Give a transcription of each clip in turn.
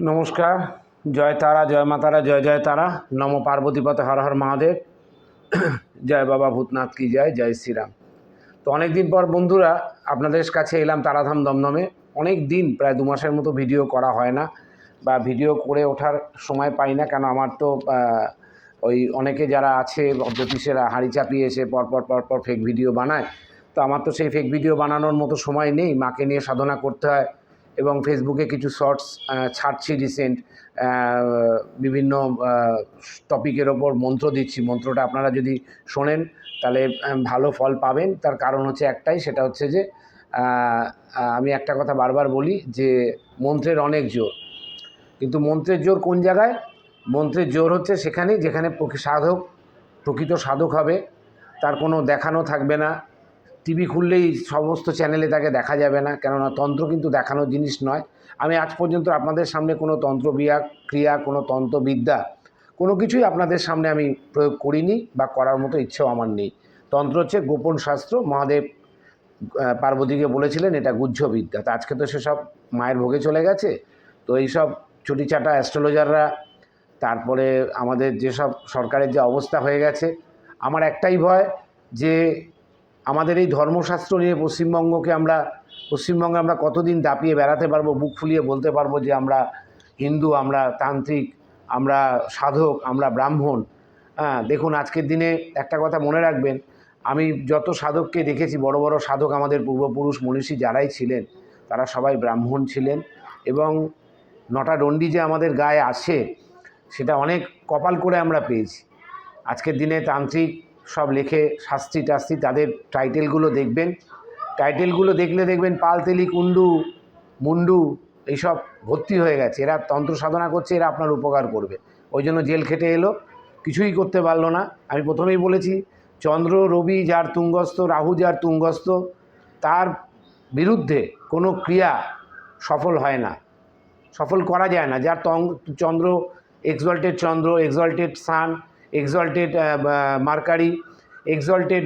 নমস্কার, জয় তারা, জয় মা তারা, জয় জয় তারা। নম পার্বতীপথে হর হর মহাদেব। জয় বাবা ভূতনাথ কি জয় জয় শ্রীরাম। তো অনেক দিন পর বন্ধুরা, আপনাদের কাছে এলাম তারাধাম দমদমে। অনেক দিন, প্রায় দু মাসের মতো ভিডিও করা হয় না বা ভিডিও করে ওঠার সময় পাই না, কেন আমার তো ওই অনেকে যারা আছে, জ্যোতিষেরা হাঁড়ি চাপিয়ে এসে পরপর পরপর ফেক ভিডিও বানায়। তো আমার তো সেই ফেক ভিডিও বানানোর মতো সময় নেই। মাকে নিয়ে সাধনা করতে হয়। এবং ফেসবুকে কিছু শর্টস ছাড়ছি রিসেন্ট বিভিন্ন টপিকের ওপর মন্ত্র দিচ্ছি। মন্ত্রটা আপনারা যদি শোনেন, তাহলে ভালো ফল পাবেন। তার কারণ হচ্ছে একটাই, সেটা হচ্ছে যে আমি একটা কথা বারবার বলি যে, মন্ত্রের অনেক জোর। কিন্তু মন্ত্রের জোর কোন জায়গায়? মন্ত্রের জোর হচ্ছে সেখানে যেখানে সাধক, প্রকৃত সাধক হবে। তার কোনো দেখানো থাকবে না। টিভি খুললেই সমস্ত চ্যানেলে তাকে দেখা যাবে না, কেননা তন্ত্র কিন্তু দেখানোর জিনিস নয়। আমি আজ পর্যন্ত আপনাদের সামনে কোনো তন্ত্রবিয়া, ক্রিয়া, কোনো তন্ত্রবিদ্যা, কোনো কিছুই আপনাদের সামনে আমি প্রয়োগ করিনি বা করার মতো ইচ্ছেও আমার নেই। তন্ত্র হচ্ছে গোপন শাস্ত্র, মহাদেব পার্বতীকে বলেছিলেন এটা গুহ্য বিদ্যা তা আজকে তো সেসব মায়ের ভোগে চলে গেছে। তো এইসব চুটিচাটা অ্যাস্ট্রোলজাররা, তারপরে আমাদের যেসব সরকারের যে অবস্থা হয়ে গেছে, আমার একটাই ভয় যে আমাদের এই ধর্মশাস্ত্র নিয়ে পশ্চিমবঙ্গকে আমরা, পশ্চিমবঙ্গে আমরা কতদিন দাপিয়ে বেড়াতে পারব, বুক ফুলিয়ে বলতে পারব যে আমরা হিন্দু, আমরা তান্ত্রিক, আমরা সাধক, আমরা ব্রাহ্মণ। হ্যাঁ দেখুন আজকের দিনে একটা কথা মনে রাখবেন, আমি যত সাধককে দেখেছি, বড় বড় সাধক আমাদের পূর্বপুরুষ মনীষী যারাই ছিলেন, তারা সবাই ব্রাহ্মণ ছিলেন এবং নটা ডন্ডি যে আমাদের গায়ে আসে সেটা অনেক কপাল করে আমরা পেয়েছি। আজকের দিনে তান্ত্রিক সব লেখে শাস্তি টাস্তি তাদের টাইটেলগুলো দেখবেন। টাইটেলগুলো দেখলে দেখবেন পালতেলি কুন্ডু মুন্ডু এইসব ভর্তি হয়ে গেছে। এরা তন্ত্র সাধনা করছে, এরা আপনার উপকার করবে। ওই জন্য জেল খেটে এলো, কিছুই করতে পারল না। আমি প্রথমেই বলেছি, চন্দ্র, রবি যার তুঙ্গস্থ, রাহু যার তুঙ্গস্থ, তার বিরুদ্ধে কোনো ক্রিয়া সফল হয় না। সফল করা যায় না। যার তং, Chandra exalted Chandra exalted sun exalted Mercury exalted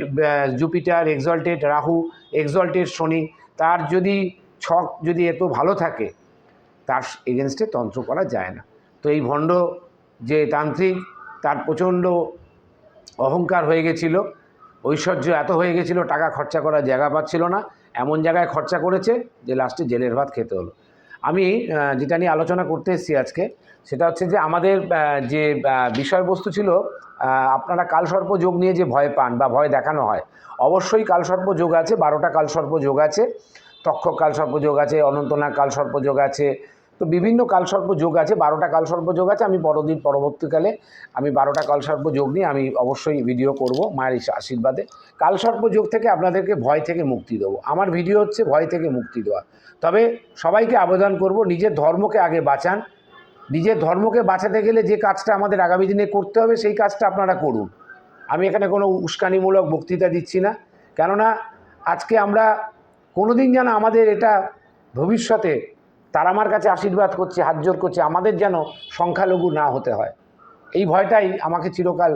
Jupiter exalted Rahu exalted Shani, তার যদি ছক যদি এত ভালো থাকে, তার এগেনস্টে তন্ত্র করা যায় না। তো এই ভণ্ড যে তান্ত্রিক, তার প্রচণ্ড অহংকার হয়ে গেছিল, ঐশ্বর্য এত হয়ে গেছিল, টাকা খরচা করার জায়গা পাচ্ছিল না, এমন জায়গায় খরচা করেছে যে লাস্টে জেলের ভাত খেতে হলো। আমি যেটা নিয়ে আলোচনা করতে এসেছি আজকে, সেটা হচ্ছে যে আমাদের যে বিষয়বস্তু ছিল আপনারা কালসর্প যোগ নিয়ে যে ভয় পান বা ভয় দেখানো হয়, অবশ্যই কালসর্প যোগ আছে, বারোটা কালসর্প যোগ আছে, তক্ষক কালসর্প যোগ আছে, অনন্তনাগ কালসর্প যোগ আছে তো বিভিন্ন কালসর্প যোগ আছে, বারোটা কালসর্প যোগ আছে, আমি পরদিন পরবর্তীকালে আমি বারোটা কালসর্প যোগ নিয়ে আমি অবশ্যই ভিডিও করব মায়ের আশীর্বাদে। কালসর্প যোগ থেকে আপনাদেরকে ভয় থেকে মুক্তি দেবো। আমার ভিডিও হচ্ছে ভয় থেকে মুক্তি দেওয়া। তবে সবাইকে আবেদন করব, নিজের ধর্মকে আগে বাঁচান। নিজের ধর্মকে বাঁচাতে গেলে যে কাজটা আমাদের আগামী দিনে করতে হবে, সেই কাজটা আপনারা করুন। আমি এখানে কোনো উস্কানিমূলক বক্তৃতা দিচ্ছি না। কেননা আজকে আমরা কোনোদিন যেন আমাদের এটা ভবিষ্যতে তারা আমার কাছে আশীর্বাদ করছে, হাত জোর করছে, আমাদের যেন সংখ্যালঘু না হতে হয়। এই ভয়টাই আমাকে চিরকাল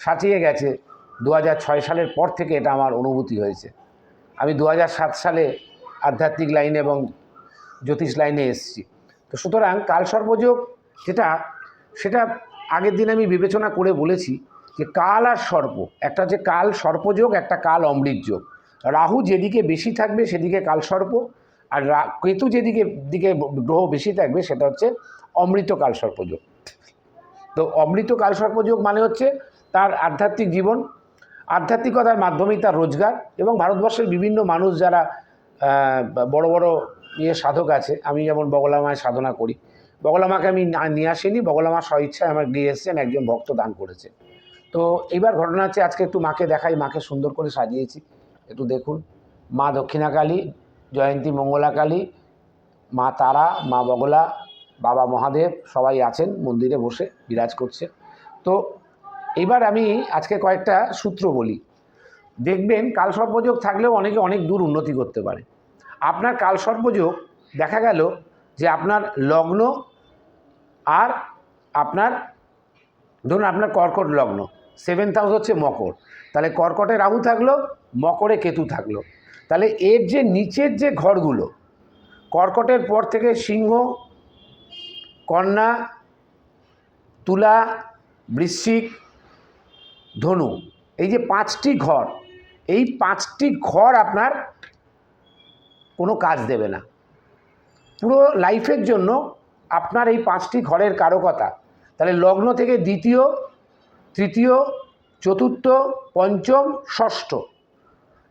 সাঁচিয়ে গেছে। দু সালের পর থেকে এটা আমার অনুভূতি হয়েছে। আমি দু সালে আধ্যাত্মিক লাইনে এবং জ্যোতিষ লাইনে এসেছি। তো সুতরাং কাল সর্বযোগ যেটা, সেটা আগের দিন আমি বিবেচনা করে বলেছি যে কাল আর সর্প, একটা হচ্ছে কাল সর্পযোগ, একটা কাল অমৃত যোগ রাহু যেদিকে বেশি থাকবে, সেদিকে কাল সর্প আর কেতু যেদিকে, দিকে গ্রহ বেশি থাকবে সেটা হচ্ছে অমৃত কাল সর্পযোগ। তো অমৃত কাল সর্পযোগ মানে হচ্ছে তার আধ্যাত্মিক জীবন, আধ্যাত্মিকতার মাধ্যমেই তার রোজগার এবং ভারতবর্ষের বিভিন্ন মানুষ যারা বড় বড় ইয়ে সাধক আছে, আমি যেমন বগলামায় সাধনা করি। বগলামাকে আমি নিয়ে আসিনি বগলামা স্বইচ্ছায় আমার গিয়ে এসছেন, একজন ভক্ত দান করেছে। তো এইবার ঘটনা হচ্ছে আজকে একটু মাকে দেখাই, মাকে সুন্দর করে সাজিয়েছি। একটু দেখুন। মা দক্ষিণাকালী জয়ন্তী মঙ্গলাকালী, মা তারা, মা বগলা, বাবা মহাদেব সবাই আছেন, মন্দিরে বসে বিরাজ করছে তো এবার আমি আজকে কয়েকটা সূত্র বলি। দেখবেন কালসর্পযোগ থাকলেও অনেকে অনেক দূর উন্নতি করতে পারে। আপনার কালসর্পযোগ দেখা গেল যে আপনার লগ্ন আর আপনার, ধরুন আপনার কর্কট লগ্ন সেভেন্থ হাউস হচ্ছে মকর। তাহলে কর্কটে রাহু থাকল মকরে কেতু থাকল। তাহলে এর যে নিচের যে ঘরগুলো, কর্কটের পর থেকে সিংহ, কন্যা, তুলা, বৃশ্চিক, ধনু, এই যে পাঁচটি ঘর, এই পাঁচটি ঘর আপনার কোনো কাজ দেবে না। পুরো লাইফের জন্য আপনার এই পাঁচটি ঘরের কারকতা। তাহলে লগ্ন থেকে দ্বিতীয়, তৃতীয়, চতুর্থ, পঞ্চম, ষষ্ঠ।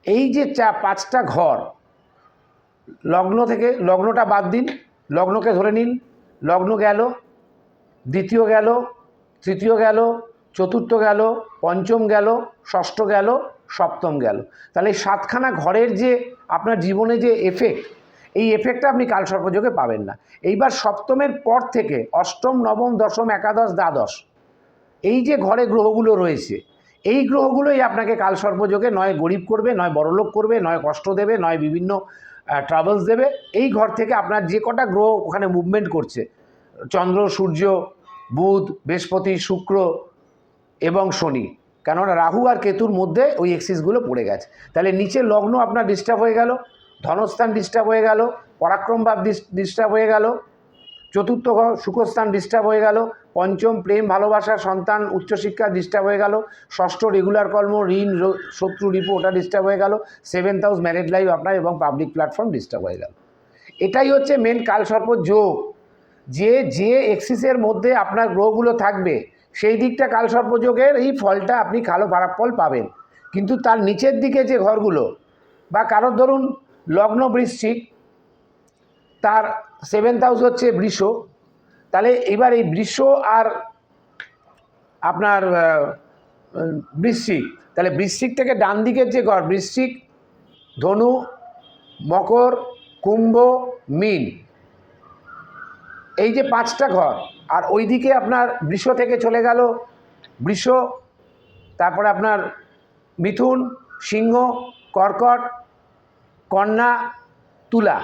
এই যে চা, পাঁচটা ঘর, লগ্ন থেকে, লগ্নটা বাদ দিন, লগ্নকে ধরে নিন, লগ্ন গেল, দ্বিতীয় গেল, তৃতীয় গেল, চতুর্থ গেল, পঞ্চম গেল, ষষ্ঠ গেল, সপ্তম গেল। তাহলে এই সাতখানা ঘরের যে আপনার জীবনে যে এফেক্ট এই এফেক্টটা আপনি কালসর্পযোগে পাবেন না। এইবার সপ্তমের পর থেকে, অষ্টম, নবম, দশম, একাদশ, দ্বাদশ, এই যে ঘরে গ্রহগুলো রয়েছে এই গ্রহগুলোই আপনাকে কালসর্পযোগে নয় গরিব করবে, নয় বড়লোক করবে, নয় কষ্ট দেবে, নয় বিভিন্ন ট্রাভেলস দেবে। এই ঘর থেকে আপনার যে কটা গ্রহ ওখানে মুভমেন্ট করছে, চন্দ্র, সূর্য, বুধ, বৃহস্পতি, শুক্র এবং শনি। কেননা রাহু আর কেতুর মধ্যে ওই এক্সিসগুলো পড়ে গেছে। তাহলে নিচে লগ্ন আপনার ডিস্টার্ব হয়ে গেল, ধনস্থান ডিস্টার্ব হয়ে গেল পরাক্রম ভাব ডিস্টার্ব হয়ে গেল, চতুর্থ ঘর সুখস্থান ডিস্টার্ব হয়ে গেল পঞ্চম প্রেম, ভালোবাসা, সন্তান, উচ্চশিক্ষা ডিস্টার্ব হয়ে গেল। ষষ্ঠ রেগুলার কর্ম, ঋণ শত্রু রিপো ওটা ডিস্টার্ব হয়ে গেল। সেভেন্থ হাউস ম্যারেড লাইফ আপনার এবং পাবলিক প্ল্যাটফর্ম ডিস্টার্ব হয়ে গেল। এটাই হচ্ছে মেন কালসর্প যোগ। যে যে এক্সিসের মধ্যে আপনার গ্রহগুলো থাকবে, সেই দিকটা কালসর্পযোগের এই ফলটা আপনি কালো ফল পাবেন। কিন্তু তার নিচের দিকে যে ঘরগুলো, বা কারোর ধরুন, লগ্ন বৃশ্চিক, তার সেভেন্থ হাউস হচ্ছে বৃষ। তাহলে এবার এই বৃষ আর আপনার বৃশ্চিক, তাহলে বৃশ্চিক থেকে ডান দিকের যে ঘর বৃশ্চিক, ধনু, মকর, কুম্ভ, মিন, এই যে পাঁচটা ঘর, আর ওইদিকে আপনার বৃষ থেকে চলে গেল বৃষ, তারপরে আপনার মিথুন, সিংহ, কর্কট, কন্যা, তুলা,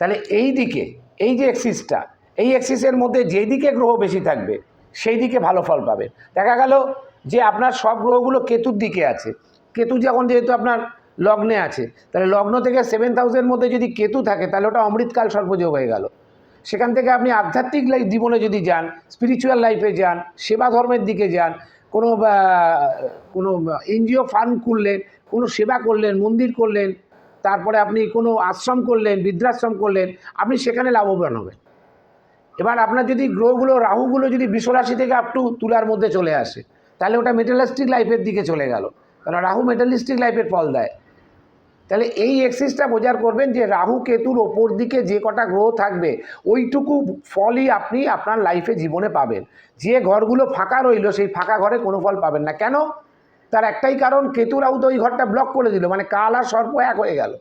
তাহলে এই দিকে এই যে এক্সিসটা এই এক্সিসের মধ্যে যেই দিকে গ্রহ বেশি থাকবে সেই দিকে ভালো ফল পাবে। দেখা গেল যে আপনার সব গ্রহগুলো কেতুর দিকে আছে। কেতু যখন যেহেতু আপনার লগ্নে আছে, তাহলে লগ্ন থেকে সেভেন হাউসের মধ্যে যদি কেতু থাকে, তাহলে ওটা অমৃতকাল সর্পযোগ হয়ে গেল। সেখান থেকে আপনি আধ্যাত্মিক লাইফ জীবনে যদি যান স্পিরিচুয়াল লাইফে যান, সেবা ধর্মের দিকে যান, কোনো কোনো এনজিও ফান্ড খুললেন, কোনো সেবা করলেন, মন্দির করলেন, তারপরে আপনি কোনো আশ্রম করলেন, বৃদ্ধাশ্রম করলেন, আপনি সেখানে লাভবান হবেন। এবার আপনার যদি গ্রহগুলো, রাহুগুলো যদি বিশ্বরাশি থেকে আপ টু তুলার মধ্যে চলে আসে, তাহলে ওটা মেটালিস্টিক লাইফের দিকে চলে গেল। কারণ রাহু মেটালিস্টিক লাইফের ফল দেয়। তাহলে এই এক্সিসটা বোঝার করবেন যে রাহু কেতুর ওপর দিকে যে কটা গ্রহ থাকবে, ওইটুকু ফলই আপনি আপনার লাইফে জীবনে পাবেন। যে ঘরগুলো ফাঁকা রইল, সেই ফাঁকা ঘরে কোনো ফল পাবেন না। কেন? তার একটাই কারণ, কেতু রাহু তো ওই ঘরটা ব্লক করে দিল মানে কাল আর সর্প এক হয়ে গেল।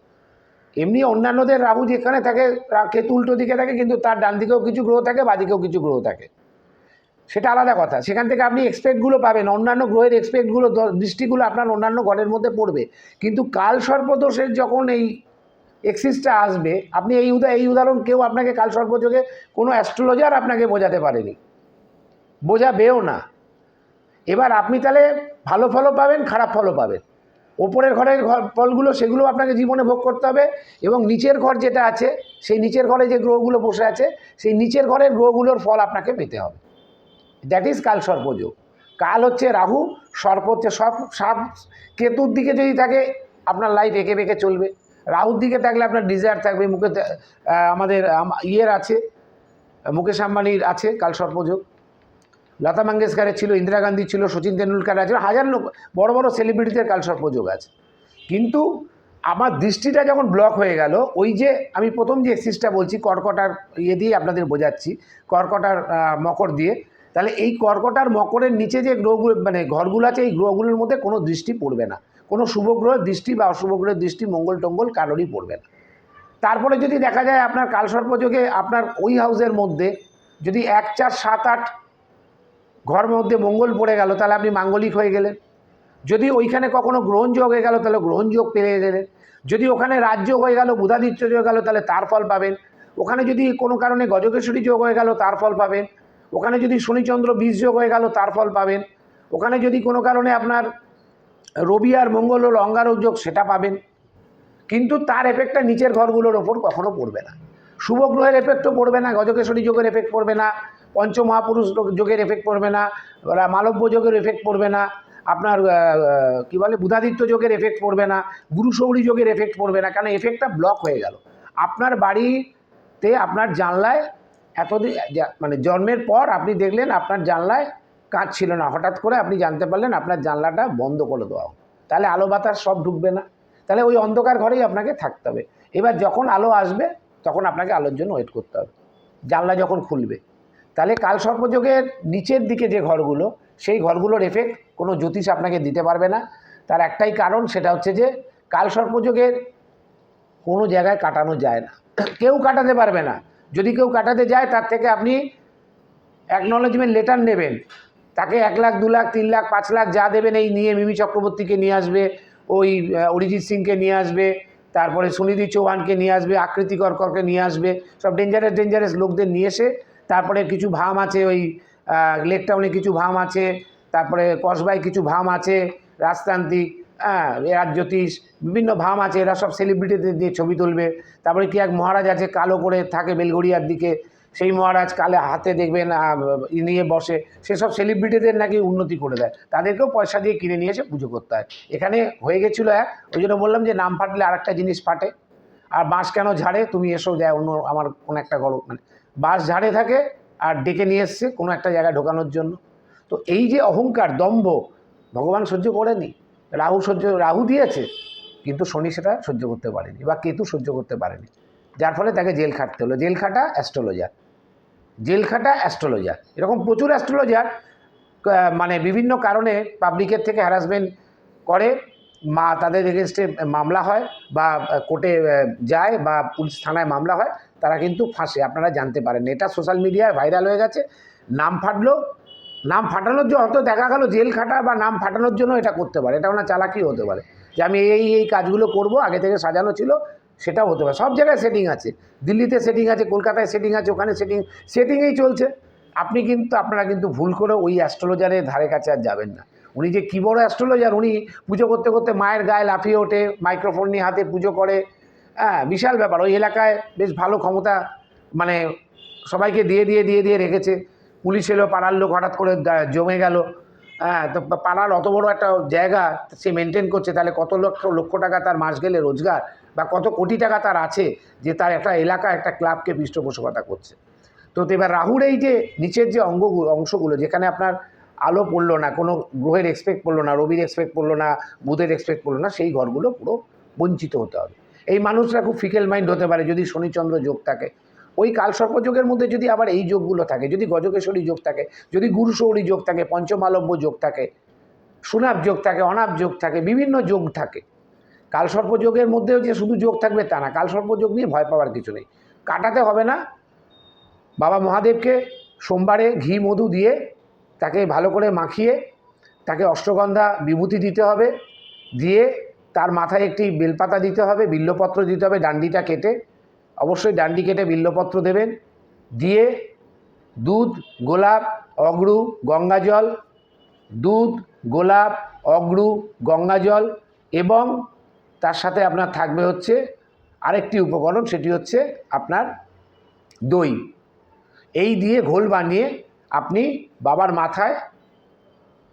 এমনি অন্যান্যদের রাহু যেখানে থাকে কেতু উল্টো দিকে থাকে, কিন্তু তার ডান দিকেও কিছু গ্রহ থাকে বাদিকেও কিছু গ্রহ থাকে। সেটা আলাদা কথা। সেখান থেকে আপনি এক্সপেক্টগুলো পাবেন। অন্যান্য গ্রহের এক্সপেক্টগুলো দৃষ্টিগুলো আপনার অন্যান্য ঘরের মধ্যে পড়বে। কিন্তু কাল সর্পদোষের যখন এই এক্সিসটা আসবে, আপনি এই উদা, এই উদাহরণ কেউ আপনাকে কাল সর্পযোগে কোনো অ্যাস্ট্রোলজার আপনাকে বোঝাতে পারেনি। বোঝাবেও না। এবার আপনি তাহলে ভালো ফলও পাবেন, খারাপ ফলও পাবেন। ওপরের ঘরের ঘর, ফলগুলো সেগুলো আপনাকে জীবনে ভোগ করতে হবে এবং নিচের ঘর যেটা আছে, সেই নিচের ঘরে যে গ্রহগুলো বসে আছে, সেই নিচের ঘরের গ্রহগুলোর ফল আপনাকে পেতে হবে। দ্যাট ইজ কাল সর্পযোগ। কাল হচ্ছে রাহু, সর্প হচ্ছে সব সাপ কেতুর দিকে যদি থাকে, আপনার লাইফ এঁকে বেঁকে চলবে। রাহুর দিকে থাকলে আপনার ডিজায়ার থাকবে, মুখে আমাদের ইয়ের আছে, মুকেশ আম্বানির আছে কাল সর্পযোগ। লতা মঙ্গেশকরের ছিল, ইন্দিরা গান্ধী ছিল, সচিন তেন্ডুলকার আছে হাজার লোক, বড় বড় সেলিব্রিটিদের কাল সর্পযোগ আছে। কিন্তু আমার দৃষ্টিটা যখন ব্লক হয়ে গেল, ওই যে আমি প্রথম যে এক্সিসটা বলছি, কর্কটার ইয়ে দিয়ে আপনাদের বোঝাচ্ছি, কর্কটার মকর দিয়ে, তাহলে এই কর্কটার মকরের নিচে যে গ্রহগুলো মানে ঘরগুলো আছে, এই গ্রহগুলোর মধ্যে কোনো দৃষ্টি পড়বে না। কোনো শুভ গ্রহের দৃষ্টি বা অশুভ গ্রহের দৃষ্টি মঙ্গল টঙ্গল কারোরই পড়বে না। তারপরে যদি দেখা যায় আপনার কালসর্পযোগে আপনার ওই হাউসের মধ্যে যদি এক চার সাত আট ঘর মধ্যে মঙ্গল পড়ে গেল, তাহলে আপনি মাঙ্গলিক হয়ে গেলেন। যদি ওইখানে কখনো গ্রহণযোগ হয়ে গেল, তাহলে গ্রহণযোগ পেয়ে গেলেন। যদি ওখানে রাজ্য হয়ে গেল, বুধাদিত্য যোগ গেল, তাহলে তার ফল পাবেন। ওখানে যদি কোনো কারণে গজকেশ্বরী যোগ হয়ে গেল, তার ফল পাবেন। ওখানে যদি শনিচন্দ্র বীজ যোগ হয়ে গেল, তার ফল পাবেন। ওখানে যদি কোনো কারণে আপনার রবি আর মঙ্গল হল অঙ্গারক যোগ, সেটা পাবেন। কিন্তু তার এফেক্টটা নিচের ঘরগুলোর ওপর কখনো পড়বে না। শুভ গ্রহের এফেক্টও পড়বে না গজকেশ্বরী যোগের এফেক্ট পড়বে না। পঞ্চমহাপুরুষ যোগের এফেক্ট পড়বে না মালব্য যোগের এফেক্ট পড়বে না আপনার আহ, বলে বুধাদিত্য যোগের এফেক্ট পড়বে না গুরুশৌরী যোগের এফেক্ট পড়বে না কারণ এফেক্টটা ব্লক হয়ে গেল। আপনার বাড়িতে আপনার জানলায় এতদিন মানে জন্মের পর আপনি দেখলেন আপনার জানলায় কাজ ছিল না হঠাৎ করে আপনি জানতে পারলেন আপনার জানলাটা বন্ধ করে দেওয়া। তাহলে আলো বাতাস সব ঢুকবে না তাহলে ওই অন্ধকার ঘরেই আপনাকে থাকতে হবে। এবার যখন আলো আসবে তখন আপনাকে আলোর জন্য ওয়েট করতে হবে। জানলা যখন খুলবে তাহলে কাল সর্পযোগের নিচের দিকে যে ঘরগুলো, সেই ঘরগুলোর এফেক্ট কোনো জ্যোতিষ আপনাকে দিতে পারবে না। তার একটাই কারণ, সেটা হচ্ছে যে কাল সর্পযোগের কোনো জায়গায় কাটানো যায় না। কেউ কাটাতে পারবে না। যদি কেউ কাটাতে যায়, তার থেকে আপনি অ্যাকনলেজমেন্ট লেটার নেবেন। তাকে এক লাখ, দু লাখ, তিন লাখ, পাঁচ লাখ যা দেবেন, এই নিয়ে মিমি চক্রবর্তীকে নিয়ে আসবে, ওই অরিজিৎ সিংকে নিয়ে আসবে, তারপরে সুনিধি চৌহানকে নিয়ে আসবে, আকৃতি করকরকে নিয়ে আসবে, সব ডেঞ্জারাস ডেঞ্জারাস লোকদের নিয়ে এসে তারপরে কিছু ভাম আছে ওই লেক টাউনে কিছু ভাম আছে, তারপরে কসবায় কিছু ভাম আছে, রাজতান্ত্রিক হ্যাঁ জ্যোতিষ, বিভিন্ন ভাম আছে, এরা সব সেলিব্রিটিদের দিয়ে ছবি তুলবে। তারপরে কি এক মহারাজ আছে, কালো করে থাকে বেলগড়িয়ার দিকে, সেই মহারাজ কালে হাতে দেখবেন নিয়ে বসে সেসব সেলিব্রিটিদের নাকি উন্নতি করে দেয়। তাদেরকেও পয়সা দিয়ে কিনে নিয়ে এসে পুজো করতে হয়। এখানে হয়ে গেছিল এক, ওই জন্য বললাম যে নাম ফাটলে আরেকটা জিনিস ফাটে। আর বাঁশ কেন ঝাড়ে? তুমি এসো যায় অন্য আমার কোনো একটা গল্প মানে বাঁশ ঝাড়ে থাকে আর ডেকে নিয়ে এসছে কোনো একটা জায়গায় ঢোকানোর জন্য। তো এই যে অহংকার, দম্ভ, ভগবান সহ্য করেনি। রাহু সহ্য, রাহু দিয়েছে, কিন্তু শনি সেটা সহ্য করতে পারেনি বা কেতু সহ্য করতে পারেনি। যার ফলে তাকে জেল খাটতে হলো। জেল খাটা অ্যাস্ট্রোলজার। জেল খাটা অ্যাস্ট্রোলজার। এরকম প্রচুর অ্যাস্ট্রোলজার মানে বিভিন্ন কারণে পাবলিকের থেকে হ্যারাসমেন্ট করে। মা তাদের এগেনস্টে মামলা হয় বা কোর্টে যায় বা পুলিশ থানায় মামলা হয়। তারা কিন্তু ফাঁসে, আপনারা জানতে পারেন। এটা সোশ্যাল মিডিয়ায় ভাইরাল হয়ে গেছে। নাম ফাটলো। নাম ফাটানোর জন্য হয়তো দেখা গেল জেল খাটা বা নাম ফাটানোর জন্য এটা করতে পারে। এটা ওনার চালাকি হতে পারে। যে আমি এই এই কাজগুলো করব, আগে থেকে সাজানো ছিল, সেটাও হতে পারে। সব জায়গায় সেটিং আছে। দিল্লিতে সেটিং আছে, কলকাতায় সেটিং আছে, ওখানে সেটিং সেটিংয়েই চলছে। আপনি কিন্তু, আপনারা কিন্তু ভুল করে ওই অ্যাস্ট্রোলজারের ধারে কাছে আর যাবেন না। উনি যে কী বড় অ্যাস্ট্রোলজার উনি পুজো করতে করতে মায়ের গায়ে লাফিয়ে ওঠে মাইক্রোফোন নিয়ে হাতে পুজো করে হ্যাঁ বিশাল ব্যাপার। ওই এলাকায় বেশ ভালো ক্ষমতা মানে সবাইকে দিয়ে দিয়ে দিয়ে দিয়ে রেখেছে। পুলিশ এলো, পাড়ার লোক হঠাৎ করে জমে গেল। হ্যাঁ তো পাড়ার অত বড় একটা জায়গা সে মেনটেন করছে, তাহলে কত লক্ষ লক্ষ টাকা তার মাস গেলে রোজগার বা কত কোটি টাকা তার আছে যে তার একটা এলাকা, একটা ক্লাবকে পৃষ্ঠপোষকতা করছে? তো এবার রাহুর এই যে নিচের যে অঙ্গগুলো অংশগুলো, যেখানে আপনার আলো পড়ল না, কোনো গ্রহের এক্সপেক্ট পড়ল না, রবির এক্সপেক্ট পড়ল না, বুধের এক্সপেক্ট পড়ল না, সেই ঘরগুলো পুরো বঞ্চিত হতে হবে। এই মানুষরা খুব ফিকেল মাইন্ড হতে পারে যদি শনিচন্দ্র যোগ থাকে। ওই কালসর্প যোগের মধ্যে যদি আবার এই যোগগুলো থাকে, যদি গজকেশ্বরী যোগ থাকে, যদি গুরুশৌরী যোগ থাকে, পঞ্চমালব্য যোগ থাকে সুনাব যোগ থাকে অনাব যোগ থাকে, বিভিন্ন যোগ থাকে। কালসর্প যোগের মধ্যেও যে শুধু যোগ থাকবে তা না, কালসর্প যোগ নিয়ে ভয় পাওয়ার কিছু নেই। কাটাতে হবে না। বাবা মহাদেবকে সোমবারে ঘি, মধু দিয়ে তাকে ভালো করে মাখিয়ে তাকে অষ্টগন্ধা, বিভূতি দিতে হবে। দিয়ে মাথায় একটি বেলপাতা দিতে হবে, বিল্লপত্র দিতে হবে ডান্ডিটা কেটে। অবশ্যই ডান্ডি কেটে বিল্লপত্র দেবেন। দিয়ে দুধ, গোলাপ, অগরু গঙ্গাজল দুধ, গোলাপ, অগরু গঙ্গাজল এবং তার সাথে আপনার থাকবে হচ্ছে আরেকটি উপকরণ, সেটি হচ্ছে আপনার দই। এই দিয়ে ঘোল বানিয়ে আপনি বাবার মাথায়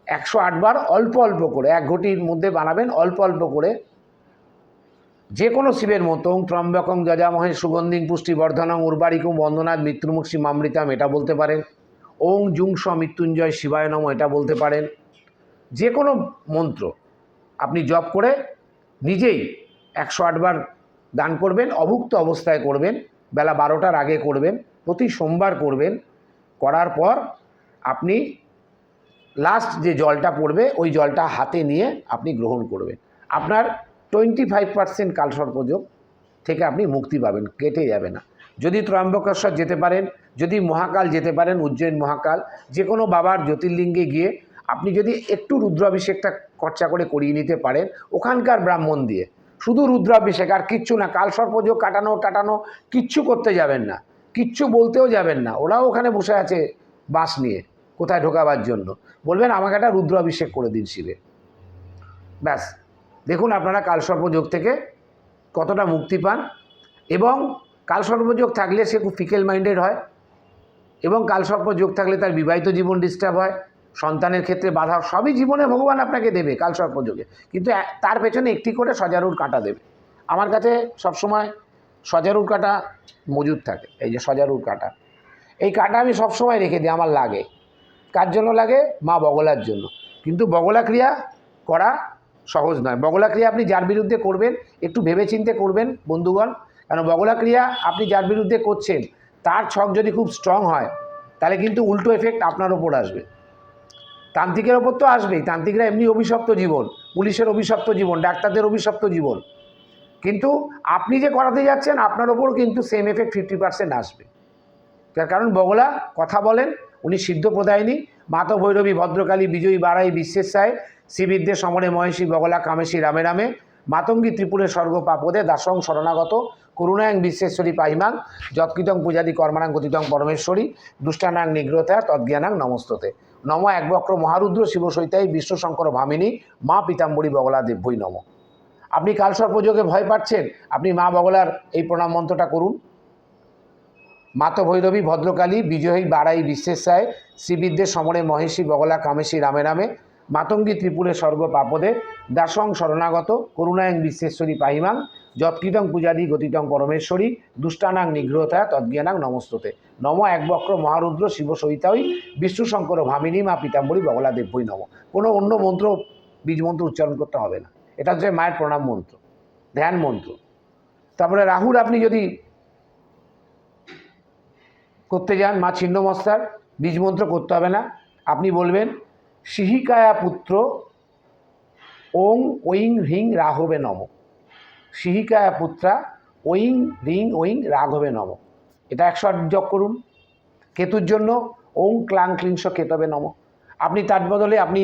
একশো আটবার অল্প অল্প করে, এক ঘটির মধ্যে বানাবেন অল্প অল্প করে। যে কোনো শিবের মতো ত্রম্বকং যজামহে সুগন্ধিং পুষ্টিবর্ধনং উর্বারিকুম বন্দনাথ মৃত্যুমুক্ষী মামৃতাম, এটা বলতে পারেন। ওং জুং স মৃত্যুঞ্জয় শিবায় নম, এটা বলতে পারেন। যে কোনো মন্ত্র আপনি জপ করে নিজেই একশো আটবার দান করবেন, অভুক্ত অবস্থায় করবেন, বেলা বারোটার আগে করবেন, প্রতি সোমবার করবেন, করার পর আপনি লাস্ট যে জলটা পড়বে, ওই জলটা হাতে নিয়ে আপনি গ্রহণ করবেন। আপনার টোয়েন্টি ফাইভ পার্সেন্ট কালসর্পযোগ থেকে আপনি মুক্তি পাবেন, কেটে যাবে না। যদি ত্রম্বকেশ্বর যেতে পারেন, যদি মহাকাল যেতে পারেন, উজ্জয়ন মহাকাল যে কোনো বাবার জ্যোতির্লিঙ্গে গিয়ে আপনি যদি একটু রুদ্রাভিষেকটা খরচা করে করিয়ে নিতে পারেন, ওখানকার ব্রাহ্মণ দিয়ে। শুধু রুদ্রাভিষেক আর কিচ্ছু না কাল সর্পযোগ কাটানো, টাটানো, কিচ্ছু করতে যাবেন না। কিচ্ছু বলতেও যাবেন না। ওরাও ওখানে বসে আছে বাস নিয়ে। কোথায় ঢোকাবার জন্য। বলবেন, আমাকে একটা রুদ্র অভিষেক করে দিন শিবে। ব্যাস। দেখুন আপনারা কালসর্পযোগ থেকে কতটা মুক্তি পান এবং কালসর্পযোগ থাকলে সে খুব ফিকেল মাইন্ডেড হয় এবং কালসর্প যোগ থাকলে তার বিবাহিত জীবন ডিস্টার্ব হয়, সন্তানের ক্ষেত্রে বাধা, সবই জীবনে ভগবান আপনাকে দেবে কালসর্প যোগে কিন্তু তার পেছনে একটি করে সজারুর কাঁটা দেবে। আমার কাছে সবসময় সজারুর কাঁটা মজুদ থাকে, এই যে সজারুর কাঁটা। এই কাঁটা আমি সবসময় রেখে দিই, আমার লাগে। কার জন্য লাগে? মা বগলার জন্য। কিন্তু বগলা ক্রিয়া করা সহজ নয়। বগলা ক্রিয়া আপনি যার বিরুদ্ধে করবেন, একটু ভেবেচিন্তে করবেন, বন্ধুগণ। কারণ বগলা ক্রিয়া আপনি যার বিরুদ্ধে করছেন, তার ছক যদি খুব স্ট্রং হয়, তাহলে কিন্তু উল্টো এফেক্ট আপনার ওপর আসবে। তান্ত্রিকের ওপর তো আসবেই। তান্ত্রিকরা এমনি অভিশপ্ত জীবন, পুলিশের অভিশপ্ত জীবন, ডাক্তারদের অভিশপ্ত জীবন। কিন্তু আপনি যে করাতে যাচ্ছেন, আপনার ওপর কিন্তু সেম এফেক্ট ফিফটি পার্সেন্ট আসবে। তার কারণ বগলা কথা বলেন উনি সিদ্ধ প্রদায়নী মাত ভৈরবী ভদ্রকালী, বিজয়ী বাড়াই বিশ্বের শিবিরদের সমরে মহেশী, বগলা, কামেশী, রামে রামে, মাতঙ্গী ত্রিপুরের স্বর্গ পাপদে, দাসং শরণাগত, করুণায়ং বিশ্বেশ্বরী পাইমাং যৎকৃতং পূজাদি কর্মানাং গতিতং পরমেশ্বরী, দুষ্টানাং নিগ্রতা তদ্জ্ঞানাং নমস্ততে। নম একবক্র মহারুদ্র শিব সৈতাই বিশ্বশঙ্কর ভামিনী, মা পিতাম্বরী, বগলা দেব্যই নম। আপনি কালসর্পযোগে ভয় পাচ্ছেন, আপনি মা বগলার এই প্রণাম মন্ত্রটা করুন। মাত ভৈরবী ভদ্রকালী, বিজয়ী, বাড়াই বিশ্বেশায় শ্রীবিদ্যে, সমরে, মহেশী, বগলা, কামেশী, রামে রামে, মাতঙ্গী, ত্রিপুরে, স্বর্গ, পাপদে, দাসং, শরণাগত, করুণায়ং, বিশ্বেশ্বরী, পাহিমাং, যৎকৃতং পূজাদি গতিতং পরমেশ্বরী, দুষ্টানাং নিগ্রহতা তদ্জ্ঞানাং, নমস্ততে। নম একবক্র মহারুদ্র শিব সহিতাই বিষ্ণুশঙ্কর ভামিনী, মা পিতাম্বরী, বগলা দেব্যই নম। কোনো অন্য মন্ত্র, বীজ মন্ত্র উচ্চারণ করতে হবে না। এটা হচ্ছে মায়ের প্রণাম মন্ত্র, ধ্যান মন্ত্র। তারপরে রাহুর আপনি যদি করতে যান, মা ছিন্নমস্তার, বীজমন্ত্র করতে হবে না। আপনি বলবেন, সিহিকায়া পুত্র, ওং ওইং হ্রিং রাঘবে নম। সিহিকায়া পুত্রা ওইং হ্রিং ওইং রাঘবে নম। এটা একশো আট জপ করুন। কেতুর জন্য ওং ক্লাং ক্লিংস কেতবে নম। আপনি তার বদলে আপনি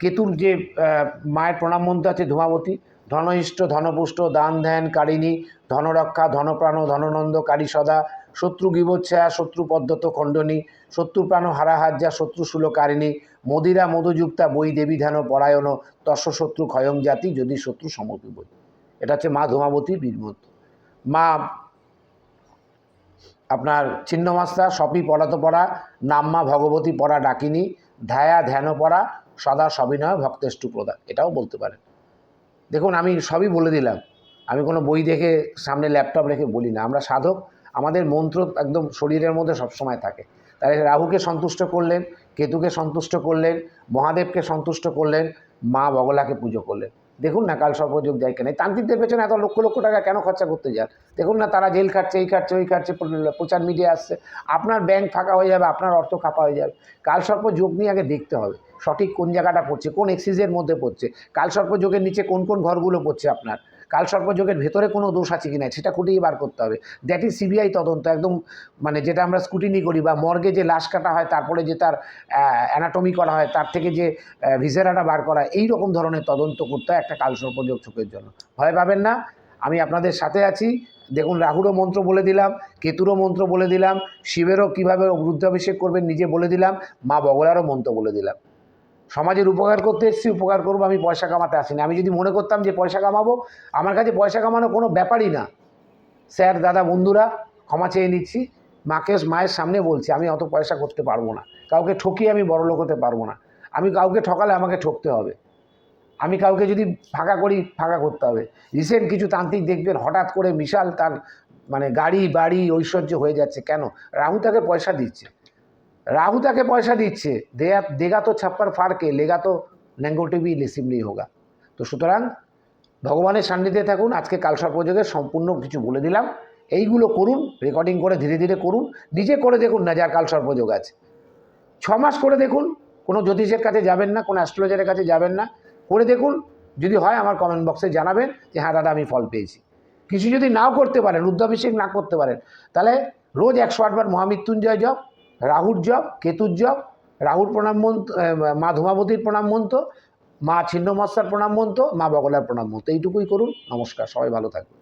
কেতুর যে মায়ের প্রণাম মন্ত্র আছে, ধূমাবতী ধনইষ্ট ধনপুষ্ট, দান ধ্যান কারিণী, ধনরক্ষা, ধনপ্রাণ, ধননন্দ কালী সদা শত্রু গিবোচ্ছায়া শত্রু পদ্ধত খণ্ডনী, শত্রু প্রাণ হারাহাজ্যা শত্রু কারিণী মদিরা মধুযুক্তা বই দেবী ধ্যান পরায়ণ, তস্য শত্রু ক্ষয়ং জাতি, যদি শত্রু সমতি বই এটা হচ্ছে মা ধূমাবতী বীরমন্ত্র মা আপনার ছিন্নমাস্তা সপি পড়াতো পড়া নাম্মা ভগবতী পড়া ডাকিনী ধ্যায়া ধ্যান পড়া সদা সবিনয় ভক্তেষ্টু প্রদান এটাও বলতে পারেন। দেখুন, আমি সবই বলে দিলাম। আমি কোনো বই দেখে সামনে ল্যাপটপ রেখে বলি না। আমরা সাধক আমাদের মন্ত্র একদম শরীরের মধ্যে সবসময় থাকে। তাই রাহুকে সন্তুষ্ট করলেন, কেতুকে সন্তুষ্ট করলেন, মহাদেবকে সন্তুষ্ট করলেন, মা বগলাকে পুজো করলেন। দেখুন না কাল সর্পযোগ দেয় কেন তান্ত্রিকদের পেছনে এত লক্ষ লক্ষ টাকা কেন খরচা করতে যান? দেখুন না তারা জেল খাটছে, এই খাটছে, ওই খাটছে, প্রচার মিডিয়া আসছে। আপনার ব্যাংক ফাঁকা হয়ে যাবে, আপনার অর্থ খাপা হয়ে যাবে। কাল সর্প যোগ নিয়ে আগে দেখতে হবে সঠিক কোন জায়গাটা পড়ছে, কোন এক্সিসের মধ্যে পড়ছে। কাল সর্প যোগের নিচে কোন কোন ঘরগুলো পড়ছে আপনার? কাল সর্প ভেতরে কোনো দোষ আছে কি না, সেটা খুঁটিয়ে বার করতে হবে। দ্যাট ইজ সিবিআই তদন্ত, একদম মানে যেটা আমরা স্কুটিনি করি বা মর্গে যে লাশ কাটা হয়, তারপরে যে তার অ্যানাটমি করা হয়, তার থেকে যে ভিসেরাটা বার করা, এই রকম ধরনের তদন্ত করতে হয় একটা কালসর্পযোগ চোখের জন্য। ভয় পাবেন না, আমি আপনাদের সাথে আছি। দেখুন, রাহুরও মন্ত্র বলে দিলাম, কেতুরও মন্ত্র বলে দিলাম, শিবেরও কীভাবে রুদ্রাভিষেক করবেন নিজে বলে দিলাম, মা বগলারও মন্ত্র বলে দিলাম। সমাজের উপকার করতে এসেছি, উপকার করব, আমি পয়সা কামাতে আসিনি। আমি যদি মনে করতাম যে পয়সা কামাবো, আমার কাছে পয়সা কামানো কোনো ব্যাপারই না। স্যার, দাদা, বন্ধুরা, ক্ষমা চেয়ে নিচ্ছি। মাকে, মায়ের সামনে বলছি, আমি অত পয়সা করতে পারব না। কাউকে ঠকিয়ে আমি বড় লোক হতে পারব না। আমি কাউকে ঠকালে আমাকে ঠকতে হবে। আমি কাউকে যদি ফাঁকা করি, ফাঁকা করতে হবে। রিসেন্ট কিছু তান্ত্রিক দেখবেন, হঠাৎ করে বিশাল তার মানে গাড়ি বাড়ি ঐশ্বর্য হয়ে যাচ্ছে। কেন? রাহু তাকে পয়সা দিচ্ছে। রাহু তাকে পয়সা দিচ্ছে দেয়া দেগা তো ছাপ্পার ফাড়কে লেগা তো ল্যাঙ্গোটিভি লিসিমলি হোগা তো সুতরাং ভগবানের সান্নিধ্যে থাকুন, আজকে কালসর্পযোগে সম্পূর্ণ কিছু বলে দিলাম। এইগুলো করুন রেকর্ডিং করে ধীরে ধীরে করুন, নিজে করে দেখুন না যার কালসর্পযোগ আছে। ছ মাস করে দেখুন, কোনো জ্যোতিষের কাছে যাবেন না, কোনো অ্যাস্ট্রোলজারের কাছে যাবেন না, করে দেখুন, যদি হয় আমার কমেন্ট বক্সে জানাবেন যে হ্যাঁ দাদা, আমি ফল পেয়েছি। কিছু যদি নাও করতে পারেন রুদ্রাভিষেক না করতে পারেন, তাহলে রোজ একশো আটবার মহামৃত্যুঞ্জয় জপ রাহুর জপ, কেতুর জপ, রাহুর প্রণাম মন্ত মা ধুমাবতীর প্রণাম মন্ত্র, মা ছিন্নমস্তার প্রণাম মন্ত্র, মা বগলার প্রণাম মন্ত্র। এইটুকুই করুন। নমস্কার। সবাই ভালো থাকবেন